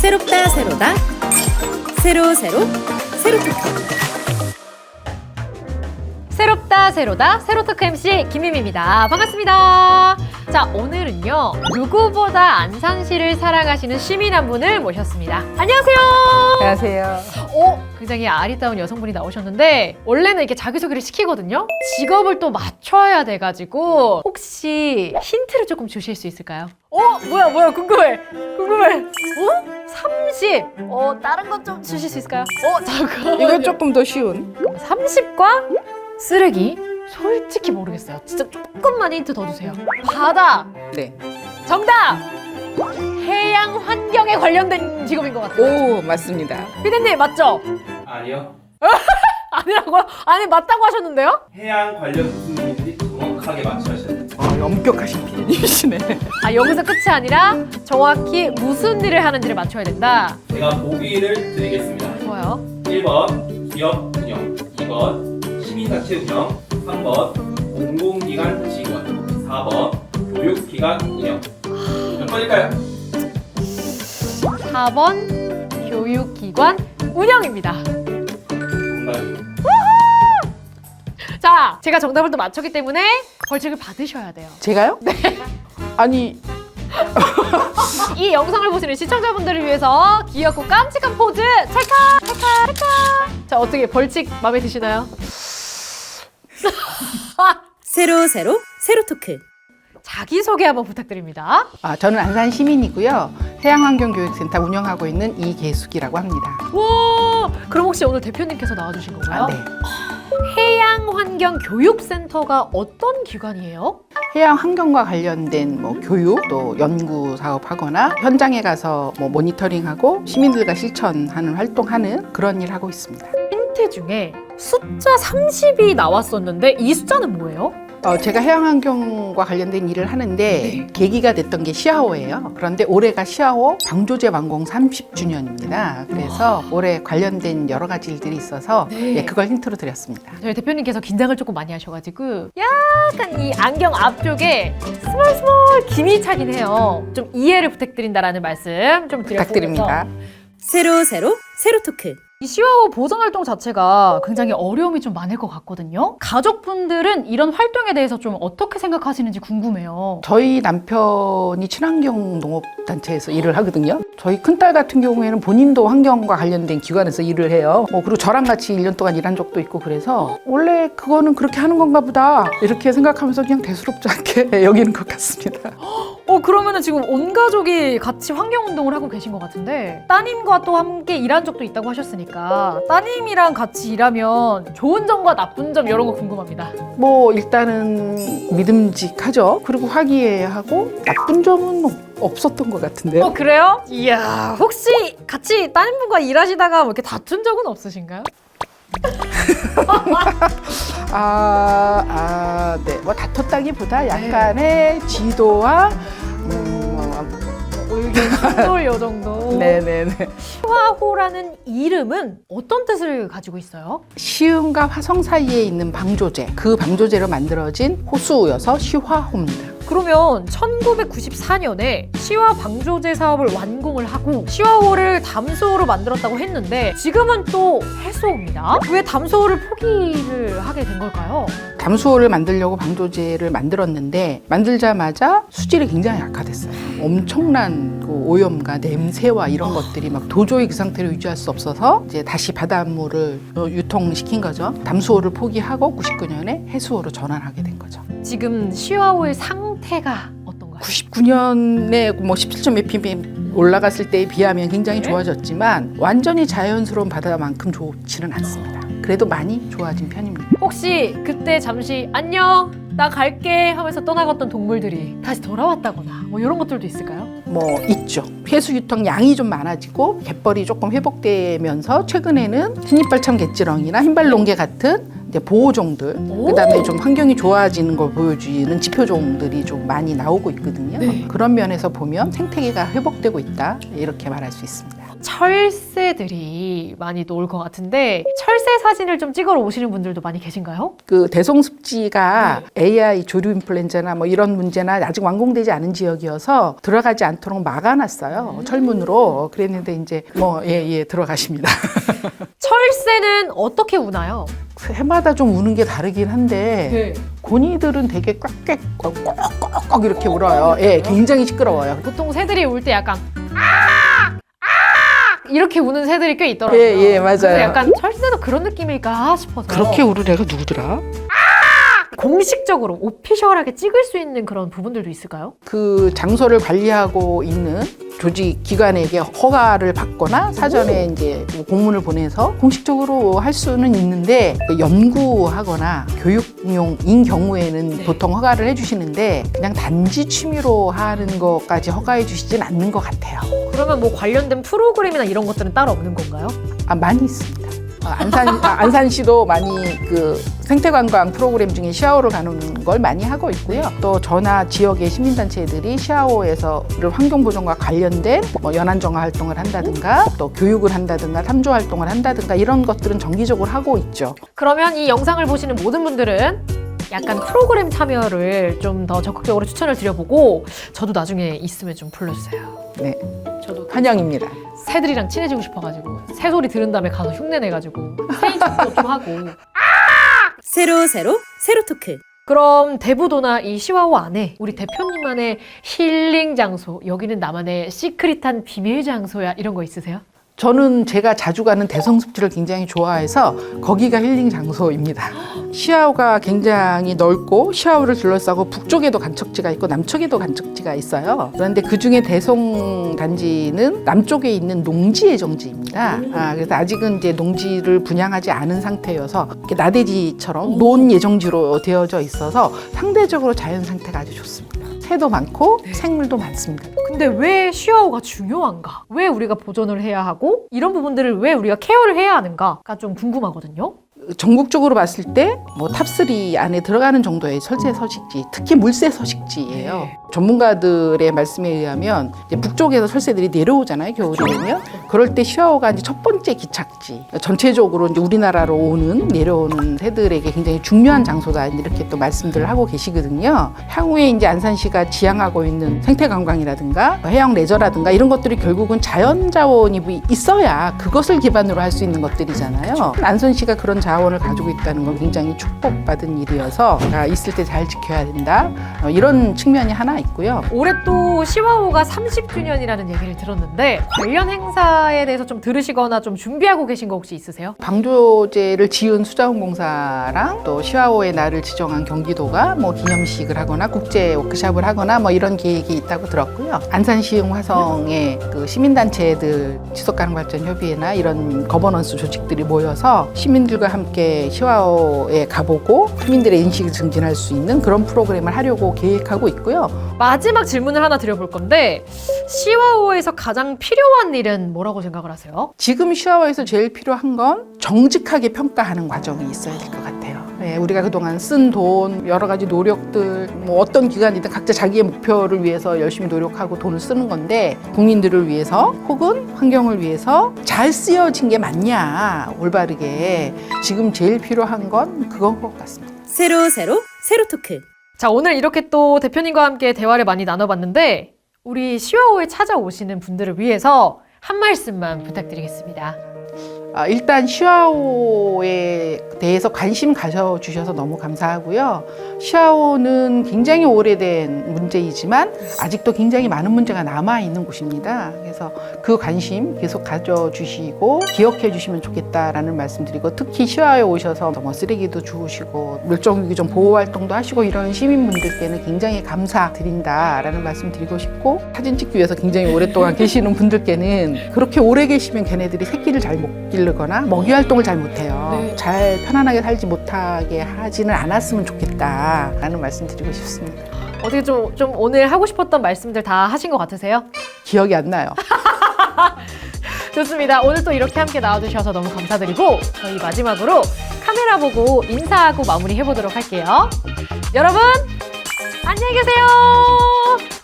새롭다 새로다 새로 새로 새로토크 새롭다 새로다 새로토크 MC 김희미입니다. 반갑습니다. 자 오늘은요 누구보다 안산시를 사랑하시는 시민 한 분을 모셨습니다. 안녕하세요. 안녕하세요. 어 굉장히 아리따운 여성분이 나오셨는데 원래는 이렇게 자기소개를 시키거든요. 직업을 또 맞춰야 돼가지고 혹시 힌트를 조금 주실 수 있을까요? 어 뭐야 뭐야 궁금해 궁금해. 어 30. 어 다른 것 좀 주실 수 있을까요? 어 잠깐. 이건 조금 더 쉬운. 30과 쓰레기? 솔직히 모르겠어요. 진짜 조금만 힌트 더 주세요. 바다. 네. 정답! 해양 환경에 관련된 직업인 것 같아요. 오, 맞습니다. 피디님 맞죠? 아니요. 아니라고요? 아니 맞다고 하셨는데요? 해양 관련 일인지 정확하게 맞춰야 돼요. 아, 엄격하신 피디님이시네. 아 여기서 끝이 아니라 정확히 무슨 일을 하는지를 맞춰야 된다. 제가 보기를 드리겠습니다. 좋아요. 1번 기업 운영, 2번 시민단체 운영, 3번 공공기관 직원, 4번 교육기관 운영. 몇 번일까요? 4번 교육기관 운영입니다. 자, 제가 정답을 또 맞췄기 때문에 벌칙을 받으셔야 돼요. 제가요? 네. 아니, 이 영상을 보시는 시청자분들을 위해서 귀엽고 깜찍한 포즈 찰칵 찰칵 찰칵 자 어떻게 벌칙 마음에 드시나요? 새로 새로 새로 토크 자기소개 한번 부탁드립니다 아, 저는 안산 시민이고요. 해양환경교육센터 운영하고 있는 이계숙이라고 합니다. 와 그럼 혹시 오늘 대표님께서 나와주신 건가요? 아, 네. 해양환경교육센터가 어떤 기관이에요? 해양 환경과 관련된 뭐 교육 또 연구 사업하거나 현장에 가서 뭐 모니터링하고 시민들과 실천하는 활동하는 그런 일 하고 있습니다. 힌트 중에 숫자 30이 나왔었는데 이 숫자는 뭐예요? 어, 제가 해양환경과 관련된 일을 하는데 계기가 됐던 게 시아호예요. 그런데 올해가 시아호 방조제 완공 30주년입니다. 그래서 올해 관련된 여러 가지 일들이 있어서 네. 예, 그걸 힌트로 드렸습니다. 저희 대표님께서 긴장을 조금 많이 하셔가지고 약간 이 안경 앞쪽에 스멀스멀 김이 차긴 해요. 좀 이해를 부탁드린다라는 말씀 좀 드려보면서 부탁드립니다. 새로 새로 새로 토크 이 시와호 보정 활동 자체가 굉장히 어려움이 좀 많을 것 같거든요. 가족분들은 이런 활동에 대해서 좀 어떻게 생각하시는지 궁금해요. 저희 남편이 친환경 농업 단체에서 일을 하거든요. 저희 큰딸 같은 경우에는 본인도 환경과 관련된 기관에서 일을 해요. 뭐 그리고 저랑 같이 1년 동안 일한 적도 있고 그래서 원래 그거는 그렇게 하는 건가 보다 이렇게 생각하면서 그냥 대수롭지 않게 여기는 것 같습니다. 어 그러면은 지금 온 가족이 같이 환경 운동을 하고 계신 것 같은데 따님과 또 함께 일한 적도 있다고 하셨으니까 따님이랑 같이 일하면 좋은 점과 나쁜 점 이런 거 궁금합니다. 뭐 일단은 믿음직하죠. 그리고 화기애애하고 나쁜 점은 없- 없었던 것 같은데요. 어 그래요? 이야 혹시 같이 따님분과 일하시다가 뭐 이렇게 다툰 적은 없으신가요? 아, 아, 네. 뭐 다퉜다기보다 약간의 지도와 음, 뭐 이게 정도 요 정도. 네네네. 시화호라는 이름은 어떤 뜻을 가지고 있어요? 시음과 화성 사이에 있는 방조제, 그 방조제로 만들어진 호수여서 시화호입니다. 그러면 1994년에 시화 방조제 사업을 완공을 하고 시화호를 담수호로 만들었다고 했는데 지금은 또 해수호입니다. 왜 담수호를 포기를 하게 된 걸까요? 담수호를 만들려고 방조제를 만들었는데 만들자마자 수질이 굉장히 악화됐어요. 엄청난 그 오염과 냄새와 이런 것들이 막 도저히 그 상태로 유지할 수 없어서 이제 다시 바닷물을 어, 유통시킨 거죠. 담수호를 포기하고 99년에 해수호로 전환하게 된 거죠. 지금 시화호의 상 태가 어떤가요? 99년에 뭐 17점 ppm 올라갔을 때에 비하면 굉장히 네. 좋아졌지만 완전히 자연스러운 바다만큼 좋지는 않습니다. 그래도 많이 좋아진 편입니다. 혹시 그때 잠시 안녕 나 갈게 하면서 떠나갔던 동물들이 다시 돌아왔다거나 뭐 이런 것들도 있을까요? 뭐 있죠. 폐수 유통 양이 좀 많아지고 갯벌이 조금 회복되면서 최근에는 흰이빨 참 갯지렁이나 흰발롱개 같은 이제 보호종들 오. 그다음에 좀 환경이 좋아지는 걸 보여주는 지표종들이 좀 많이 나오고 있거든요. 네. 그런 면에서 보면 생태계가 회복되고 있다 이렇게 말할 수 있습니다. 철새들이 많이 놀 것 같은데 철새 사진을 좀 찍으러 오시는 분들도 많이 계신가요? 그 대성습지가 AI 조류 인플루엔자나 뭐 이런 문제나 아직 완공되지 않은 지역이어서 들어가지 않도록 막아놨어요. 철문으로. 그랬는데 이제 뭐, 예, 예, 들어가십니다. 철새는 어떻게 우나요? 해마다 좀 우는 게 다르긴 한데 고니들은 되게 꽉꽉 꽉꽉 이렇게 울어요. 예, 굉장히 시끄러워요. 보통 새들이 울 때 약간 아! 아! 이렇게 우는 새들이 꽤 있더라고요. 예, 예, 맞아요. 그래서 약간 철새도 그런 느낌일까 싶어서 그렇게 우는 애가 누구더라? 공식적으로 오피셜하게 찍을 수 있는 그런 부분들도 있을까요? 그 장소를 관리하고 있는 조직 기관에게 허가를 받거나 사전에 이제 뭐 공문을 보내서 공식적으로 할 수는 있는데 그 연구하거나 교육용인 경우에는 보통 허가를 해주시는데 그냥 단지 취미로 하는 것까지 허가해 주시진 않는 것 같아요. 그러면 뭐 관련된 프로그램이나 이런 것들은 따로 없는 건가요? 아 많이 있습니다. 아, 안산 아, 안산시도 많이 그 생태관광 프로그램 중에 시아오를 가는 걸 많이 하고 있고요. 또 전화 지역의 시민단체들이 시아오에서를 환경 보존과 관련된 뭐 연안정화 활동을 한다든가 또 교육을 한다든가 탐조 활동을 한다든가 이런 것들은 정기적으로 하고 있죠. 그러면 이 영상을 보시는 모든 분들은 약간 프로그램 참여를 좀 더 적극적으로 추천을 드려보고 저도 나중에 있으면 좀 불러주세요. 네, 저도 환영입니다. 새들이랑 친해지고 싶어가지고 새 소리 들은 다음에 가서 흉내 내가지고 새 인식도 좀 하고 세로 세로 세로 토크. 그럼 대부도나 이 시와호 안에 우리 대표님만의 힐링 장소 여기는 나만의 시크릿한 비밀 장소야 이런 거 있으세요? 저는 제가 자주 가는 대성습지를 굉장히 좋아해서 거기가 힐링 장소입니다. 시아오가 굉장히 넓고 시아오를 둘러싸고 북쪽에도 간척지가 있고 남쪽에도 간척지가 있어요. 그런데 그 중에 대송 단지는 남쪽에 있는 농지 예정지입니다. 아, 그래서 아직은 이제 농지를 분양하지 않은 상태여서 이렇게 나대지처럼 논 예정지로 되어져 있어서 상대적으로 자연 상태가 아주 좋습니다. 새도 많고 생물도 많습니다. 근데 왜 시와호가 중요한가? 왜 우리가 보존을 해야 하고 이런 부분들을 왜 우리가 케어를 해야 하는가가 좀 궁금하거든요. 전국적으로 봤을 때 뭐 탑3 안에 들어가는 정도의 철새 서식지, 특히 물새 서식지예요. 네. 전문가들의 말씀에 의하면 이제 북쪽에서 철새들이 내려오잖아요, 겨울이 되면. 그럴 때 시아오가 이제 첫 번째 기착지. 전체적으로 이제 우리나라로 오는 내려오는 새들에게 굉장히 중요한 장소다 이렇게 또 말씀들을 하고 계시거든요. 향후에 이제 안산시가 지향하고 있는 생태 관광이라든가 해양 레저라든가 이런 것들이 결국은 자연 자원이 뭐 있어야 그것을 기반으로 할 수 있는 것들이잖아요. 안산시가 그런 자원 을 가지고 있다는 건 굉장히 축복받은 일이어서 아, 있을 때 잘 지켜야 된다. 어, 이런 측면이 하나 있고요. 올해 또 시와호가 30주년이라는 얘기를 들었는데 관련 행사에 대해서 좀 들으시거나 좀 준비하고 계신 거 혹시 있으세요? 방조제를 지은 수자원공사랑 또 시와오의 날을 지정한 경기도가 뭐 기념식을 하거나 국제 워크샵을 하거나 뭐 이런 계획이 있다고 들었고요. 안산시흥 화성의 그 시민단체들 지속가능발전협의회나 이런 거버넌스 조직들이 모여서 시민들과 함께 시와오에 가보고 시민들의 인식을 증진할 수 있는 그런 프로그램을 하려고 계획하고 있고요. 마지막 질문을 하나 드려볼 건데 시와호에서 가장 필요한 일은 뭐라고 생각을 하세요? 지금 시아워에서 제일 필요한 건 정직하게 평가하는 과정이 있어야 될 것 같아요. 네, 우리가 그동안 쓴 돈, 여러 가지 노력들, 뭐 어떤 기관이든 각자 자기의 목표를 위해서 열심히 노력하고 돈을 쓰는 건데 국민들을 위해서 혹은 환경을 위해서 잘 쓰여진 게 맞냐, 올바르게. 지금 제일 필요한 건 그건 것 같습니다. 세로 세로 세로 토크. 자 오늘 이렇게 또 대표님과 함께 대화를 많이 나눠봤는데 우리 시와호에 찾아오시는 분들을 위해서 한 말씀만 부탁드리겠습니다. 아, 일단 시아오에 대해서 관심 가져주셔서 너무 감사하고요. 시아오는 굉장히 오래된 문제이지만 아직도 굉장히 많은 문제가 남아 있는 곳입니다. 그래서 그 관심 계속 가져주시고 기억해 주시면 좋겠다라는 말씀 드리고 특히 시아오에 오셔서 뭐 쓰레기도 주우시고 멸종위기 좀 보호 활동도 하시고 이런 시민분들께는 굉장히 감사드린다라는 말씀 드리고 싶고 사진 찍기 위해서 굉장히 오랫동안 계시는 분들께는 그렇게 오래 계시면 걔네들이 새끼를 잘 못 기르거나 먹이 활동을 잘 못해요. 잘 편안하게 살지 못하게 하지는 않았으면 좋겠다라는 말씀 드리고 싶습니다. 어떻게 좀, 좀 오늘 하고 싶었던 말씀들 다 하신 것 같으세요? 기억이 안 나요. 좋습니다. 오늘 또 이렇게 함께 나와주셔서 너무 감사드리고 저희 마지막으로 카메라 보고 인사하고 마무리 해보도록 할게요. 여러분 안녕히 계세요.